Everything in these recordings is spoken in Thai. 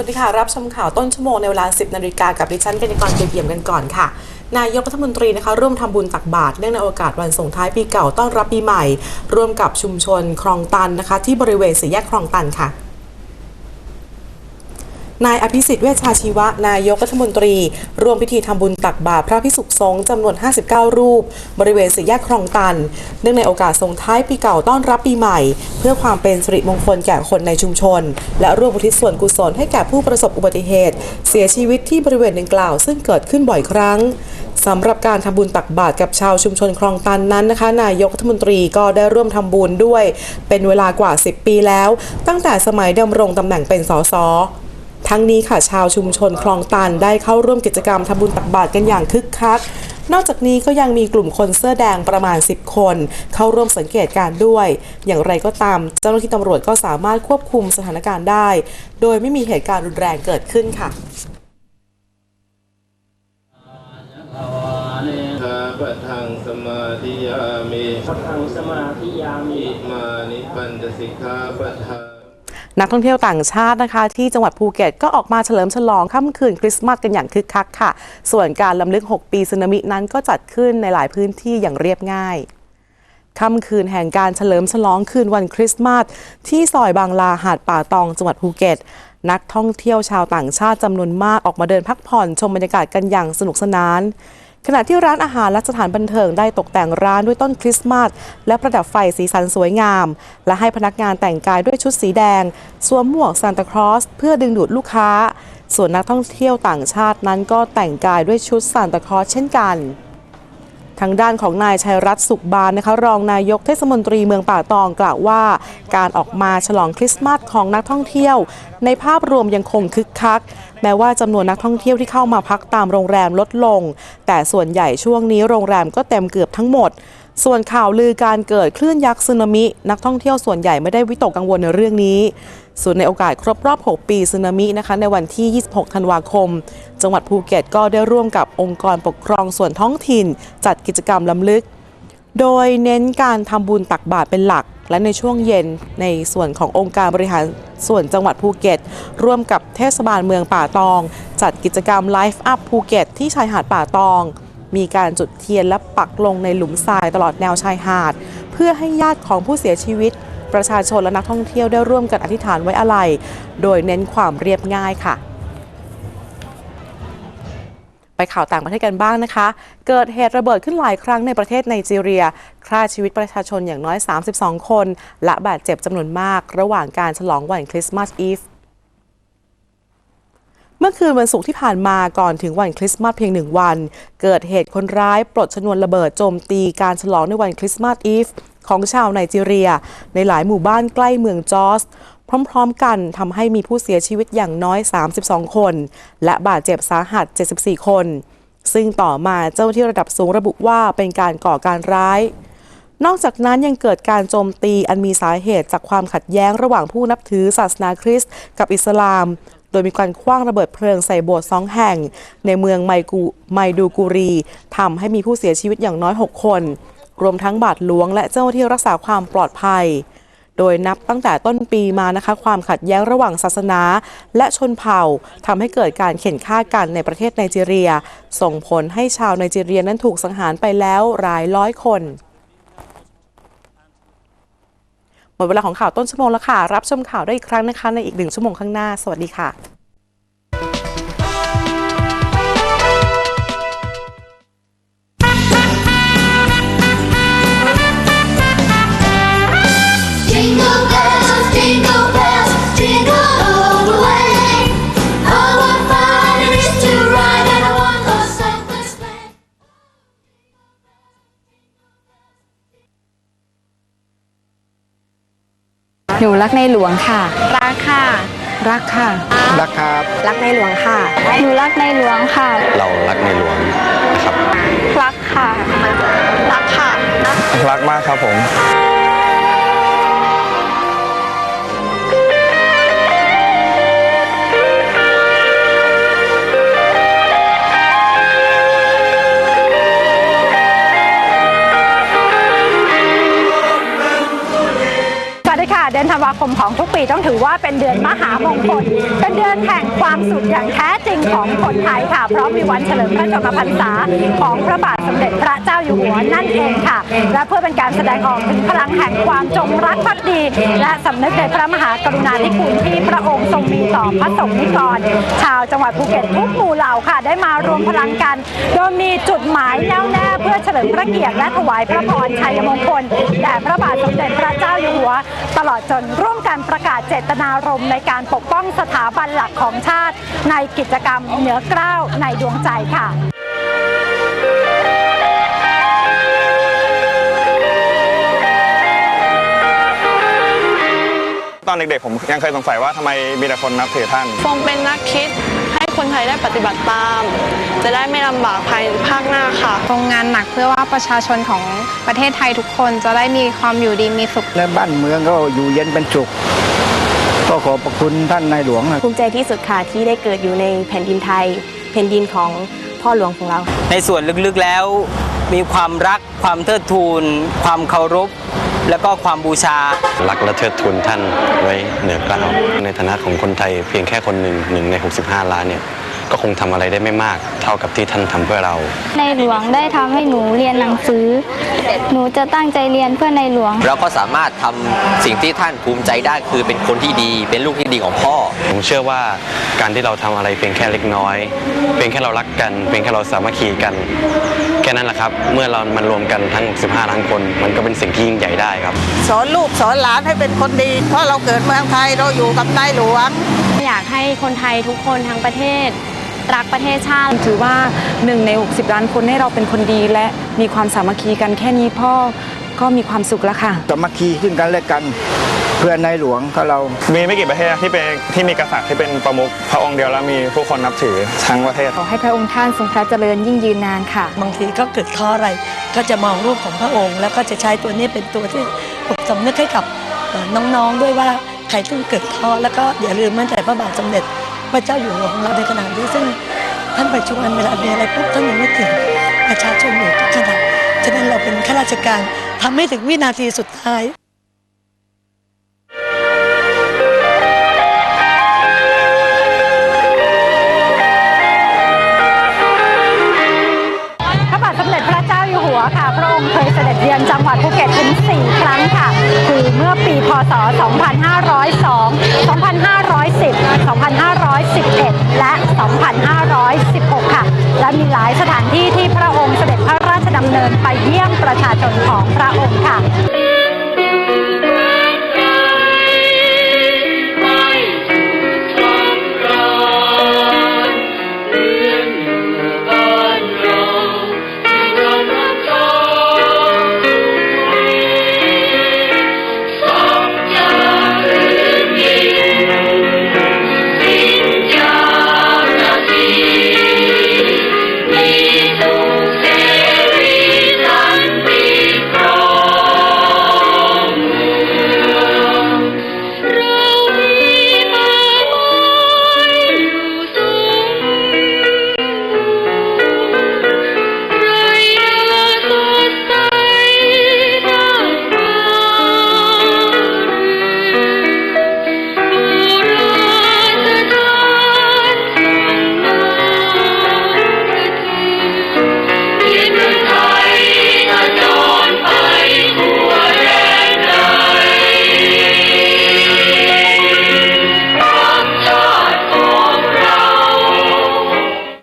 วัสดีค่ะ รับชมข่าวต้นชั่วโมงในเวลา 10นาฬิกากับดิฉันเป็นกรเกียรติเยี่ยมกันก่อนค่ะ นายกรัฐมนตรีนะคะร่วมทำบุญตักบาตรเนื่องในโอกาสวันส่งท้ายปีเก่าต้อนรับปีใหม่ ร่วมกับชุมชนคลองตันนะคะ ที่บริเวณสี่แยกคลองตันค่ะ นายอภิสิทธิ์เวชชาชีวะ นายกรัฐมนตรี ร่วมพิธีทำบุญตักบาตรพระพิสุขสงฆ์จำนวน 59 รูป บริเวณสี่แยกคลองตัน เนื่องในโอกาสส่งท้ายปีเก่าต้อนรับปีใหม่ เพื่อความเป็นสิริมงคลแก่คนในชุมชน และร่วมอุทิศส่วนกุศลให้แก่ผู้ประสบอุบัติเหตุ เสียชีวิตที่บริเวณดังกล่าว ซึ่งเกิดขึ้นบ่อยครั้งสำหรับการทำบุญตักบาตรกับชาวชุมชนคลองตันนั้นนะคะ นายกรัฐมนตรีก็ได้ร่วมทำบุญด้วย เป็นเวลากว่า 10 ปีแล้ว ตั้งแต่สมัยดำรงตำแหน่งเป็นสส ทั้งนี้ค่ะชาวชุมชนคลองตันได้เข้าร่วมกิจกรรมทำบุญตักบาตรกันอย่างคึกคัก นอกจากนี้ก็ยังมีกลุ่มคนเสื้อแดงประมาณ 10 คน เข้าร่วมสังเกตการณ์ด้วย อย่างไรก็ตาม เจ้าหน้าที่ตำรวจก็สามารถควบคุมสถานการณ์ได้ โดยไม่มีเหตุการณ์รุนแรงเกิดขึ้นค่ะทาปะทังสมาธิยามิสัพพังสมาธิยามิอิมานิปัญจสิกขาปะทา นักท่องเที่ยวต่างชาตินะคะ ที่จังหวัดภูเก็ตก็ออกมาเฉลิมฉลองค่ำคืนคริสต์มาสกันอย่างคึกคักค่ะ ส่วนการลำลึก 6 ปีสึนามินั้นก็จัดขึ้นในหลายพื้นที่อย่างเรียบง่ายค่ำคืนแห่งการเฉลิมฉลองคืนวันคริสต์มาสที่ซอยบางลาหาดป่าตองจังหวัดภูเก็ต นักท่องเที่ยวชาวต่างชาติจำนวนมากออกมาเดินพักผ่อนชมบรรยากาศกันอย่างสนุกสนาน ขณะที่ร้านอาหารและสถานบันเทิงได้ตกแต่งร้านด้วยต้นคริสต์มาสและประดับไฟสีสันสวยงาม และให้พนักงานแต่งกายด้วยชุดสีแดง สวมหมวกซานตาคลอสเพื่อดึงดูดลูกค้า ส่วนนักท่องเที่ยวต่างชาตินั้นก็แต่งกายด้วยชุดซานตาคลอสเช่นกันทางด้านของนายชัยรัตน์สุขบานนะคะรองนายกเทศมนตรีเมืองป่าตองกล่าวว่า การออกมาฉลองคริสต์มาสของนักท่องเที่ยว ในภาพรวมยังคงคึกคัก แม้ว่าจำนวนนักท่องเที่ยวที่เข้ามาพักตามโรงแรมลดลง แต่ส่วนใหญ่ช่วงนี้โรงแรมก็เต็มเกือบทั้งหมด ส่วนข่าวลือการเกิดคลื่นยักษ์สึนามิ นักท่องเที่ยวส่วนใหญ่ไม่ได้วิตกกังวลในเรื่องนี้ส่วนในโอกาสครบรอบ 6 ปีสึนามินะคะในวันที่ 26 ธันวาคม จังหวัดภูเก็ตก็ได้ร่วมกับองค์กรปกครองส่วนท้องถิ่น จัดกิจกรรมล้ำลึก โดยเน้นการทำบุญตักบาตรเป็นหลัก และในช่วงเย็นในส่วนขององค์การบริหารส่วนจังหวัดภูเก็ต ร่วมกับเทศบาลเมืองป่าตอง จัดกิจกรรม Life Up ภูเก็ตที่ชายหาดป่าตอง มีการจุดเทียนและปักลงในหลุมทรายตลอดแนวชายหาด เพื่อให้ญาติของผู้เสียชีวิต ประชาชนและนักท่องเที่ยวได้ร่วมกันอธิษฐานไว้อาลัยโดยเน้นความเรียบง่ายค่ะ ไปข่าวต่างประเทศกันบ้างนะคะ เกิดเหตุระเบิดขึ้นหลายครั้งในประเทศไนจีเรียฆ่าชีวิตประชาชนอย่างน้อย 32 คน และบาดเจ็บจำนวนมาก ระหว่างการฉลองวันคริสต์มาสอีฟเมื่อคืนวันศุกร์ที่ผ่านมาก่อนถึงวันคริสต์มาสเพียงหนึ่งวัน เกิดเหตุคนร้ายปลดชนวนระเบิดโจมตีการฉลองในวันคริสต์มาสอีฟของชาวไนจีเรีย ในหลายหมู่บ้านใกล้เมืองจอส พร้อมๆ กันทำให้มีผู้เสียชีวิตอย่างน้อย 32 คน และบาดเจ็บสาหัส 74 คน ซึ่งต่อมาเจ้าหน้าที่ระดับสูงระบุว่าเป็นการก่อการร้าย นอกจากนั้นยังเกิดการโจมตีอันมีสาเหตุจากความขัดแย้งระหว่างผู้นับถือศาสนาคริสต์กับอิสลาม โดยมีการคว้างระเบิดเพลิงใส่โบสถ์สองแห่ง ในเมืองไมกูไมดูกูรีทำให้มีผู้เสียชีวิตอย่างน้อย 6 คน รวมทั้งบาทหลวงและเจ้าหน้าที่รักษาความปลอดภัย โดยนับตั้งแต่ต้นปีมานะคะ ความขัดแย้งระหว่างศาสนา และชนเผ่าทำให้เกิดการเข็นฆ่ากันในประเทศไนจีเรีย ส่งผลให้ชาวไนจีเรียนั้นถูกสังหารไปแล้วหลายร้อยคนหมดเวลาของข่าวต้นชั่วโมงแล้วค่ะ รับชมข่าวได้อีกครั้งนะคะ ในอีกหนึ่งชั่วโมงข้างหน้า สวัสดีค่ะ หนูรักในหลวงค่ะ รักค่ะ รักค่ะ รักครับ รักในหลวงค่ะ หนูรักในหลวงค่ะ เรารักในหลวงนะครับ รักค่ะ รักค่ะ รักมากครับผมาคมของทุกปีต้องถือว่าเป็นเดือนมหามงคล เป็นเดือนแห่งความสุขอย่างแท้จริงของคนไทยค่ะ เพราะมีวันเฉลิมพระชนมพรรษาของพระบาทสมเด็จพระเจ้าอยู่หัวนั่นเองค่ะ และเพื่อเป็นการแสดงออกถึงพลังแห่งความจงรักภักดี และสำนึกในพระมหากรุณาธิคุณที่พระองค์ทรงมีต่อพระสงฆ์นิกร ชาวจังหวัดภูเก็ตทุกหมู่เหล่าค่ะ ได้มารวมพลังกัน โดยมีจุดหมายแน่วแน่เพื่อเฉลิมพระเกียรติและถวายพระพรชัยมงคลแด่พระบาทสมเด็จพระเจ้าอยู่หัว ตลอดจนร่วมกันประกาศเจตนารมณ์ในการปกป้องสถาบันหลักของชาติ ในกิจกรรมเหนือเกล้าวในดวงใจค่ะตอนเด็กๆผมยังเคยสงสัยว่าทำไมมีแต่คนนับถือท่านทรงเป็นนักคิดให้ คนไทยได้ปฏิบัติตาม จะได้ไม่ลำบากภายภาคหน้าค่ะทรงงานหนักเพื่อว่าประชาชนของประเทศไทยทุกคนจะได้มีความอยู่ดีมีสุข และบ้านเมืองก็อยู่เย็นเป็นสุขก็ขอบพระคุณท่านในหลวงนะภูมิใจที่สุดค่ะที่ได้เกิดอยู่ในแผ่นดินไทย แผ่นดินของพ่อหลวงของเรา ในส่วนลึกๆแล้ว มีความรักความเทิดทูน ความเคารพ แล้วก็ความบูชา รักและเทิดทูนท่านไว้เหนือกล้าวในฐานะของคนไทยเพียงแค่คนหนึ่งหนึ่งใน 65 ล้านเนี่ย ก็คงทำอะไรได้ไม่มาก เท่ากับที่ท่านทำเพื่อเรา ในหลวงได้ทำให้หนูเรียนหนังสือ หนูจะตั้งใจเรียนเพื่อในหลวง เราก็สามารถทำสิ่งที่ท่านภูมิใจได้คือเป็นคนที่ดี เป็นลูกที่ดีของพ่อ ผมเชื่อว่าการที่เราทำอะไรเพียงแค่เล็กน้อย เพียงแค่เรารักกัน เพียงแค่เราสามัคคีกัน แค่นั้นแหละครับ เมื่อเรามันรวมกันทั้ง15ล้านคน มันก็เป็นสิ่งที่ยิ่งใหญ่ได้ครับ สอนลูกสอนหลานให้เป็นคนดี เพราะเราเกิดเมืองไทยเราอยู่กับนายหลวง อยากให้คนไทยทุกคนทั้งประเทศ รักประเทศชาติ ถือว่าหนึ่งใน 60 ล้านคนให้เราเป็นคนดีและมีความสามัคคีกันแค่นี้พ่อก็มีความสุขแล้วค่ะสามัคคีซึ่งกันและกันเพื่อในหลวงของเรา มีไม่กี่ประเทศที่เป็นที่มีกษัตริย์ที่เป็นประมุขพระองค์เดียวแล้วมีผู้คนนับถือทั้งประเทศ ขอให้พระองค์ท่านทรงพระเจริญยิ่งยืนนานค่ะ บางทีก็เกิดข้ออะไร ก็จะมองรูปของพระองค์ แล้วก็จะใช้ตัวนี้เป็นตัวที่ปลุกสำนึกให้กับเอ่อน้องๆด้วยว่าใครที่เกิดท้อแล้วก็อย่าลืมมั่นใจพระบาทสมเด็จ พระเจ้าอยู่หัวของเราในขณะนี้ซึ่งท่านประชุมันเวลามีอะไรปุ๊บท่านยังไม่ถึงประชาชนอยู่ทุกขณะฉะนั้นเราเป็นข้าราชการทำให้ถึงวินาทีสุดท้ายินไปเยี่ยมประชาชนของพระองค์ค่ะ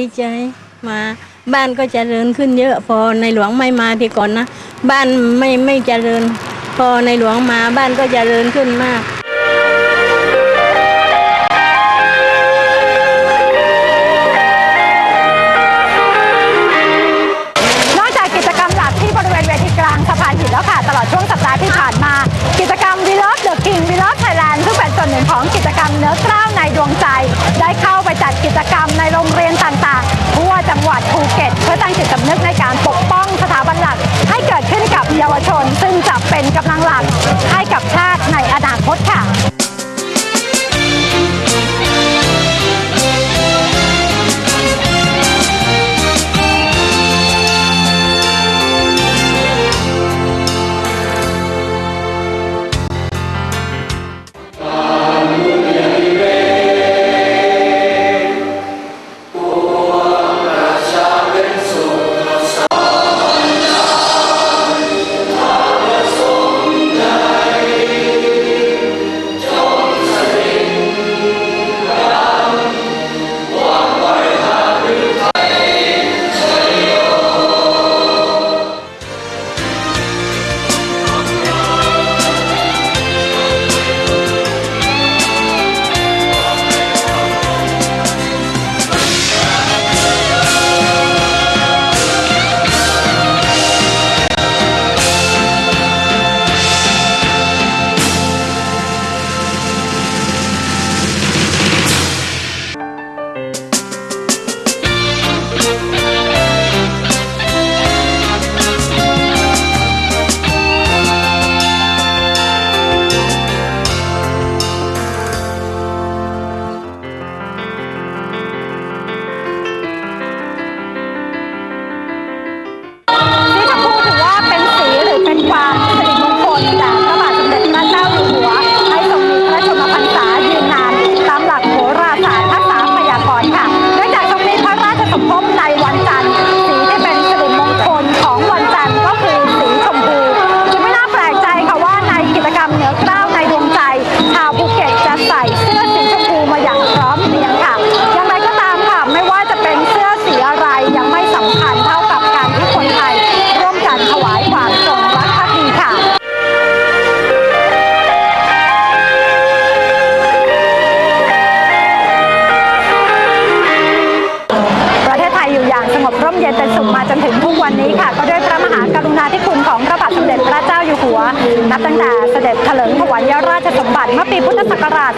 ดีใจมาบ้านก็จเจริญขึ้นเยอะ พอในหลวงไม่มาที่ก่อนนะ บ้านไม่ไม่เจริญ พอในหลวงมาบ้านก็จเจริญขึ้นมาก ที่ผ่านมา กิจกรรม We Love the King We Love Thailand ซึ่งเป็นส่วนหนึ่งของกิจกรรมเนื้อกล้าวในดวงใจ ได้เข้าไปจัดกิจกรรมในโรงเรียนต่างๆ ทั่วจังหวัดภูเก็ต เพื่อตั้งจิตสำนึกในการปกป้องสถาบันหลัก ให้เกิดขึ้นกับเยาวชน ซึ่งจะเป็นกำลังหลักให้กับชาติี้ค่ะ ก็ด้วยพระมหากรุณาธิคุณของพระบาทสมเด็จพระเจ้าอยู่หัว นับตั้งแต่เสด็จเถลิงถวัายราชสมบัติเมื่อปีพุทธศักราช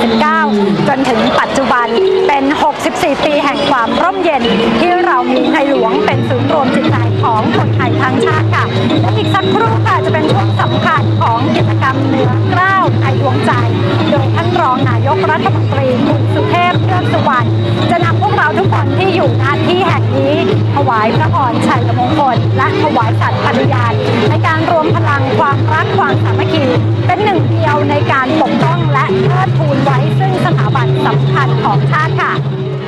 2489 จนถึงปัจจุบันเป็น 64 ปีแห่งความร่มเย็น ที่เรามีในหลวงเป็นศูนย์รวมจิตใจของคนไทยทั้งชาติค่ะ และอีกสักครู่ค่ะจะเป็นช่วงสำคัญของกิจกรรมเนื้อกล้าไทยดวงใจ นายกรัฐมนตรีคุณสุเทพเทือกสุวรรณจะนำพวกเราทุกคนที่อยู่ณที่แห่งนี้ ถวายพระพรชัยมงคล และถวายสัตว์ปฏิญาณในการรวมพลังความรักความสามัคคีเป็นหนึ่งเดียวในการปกป้องและเทิดทูนไว้ซึ่งสถาบันสำคัญของชาติค่ะ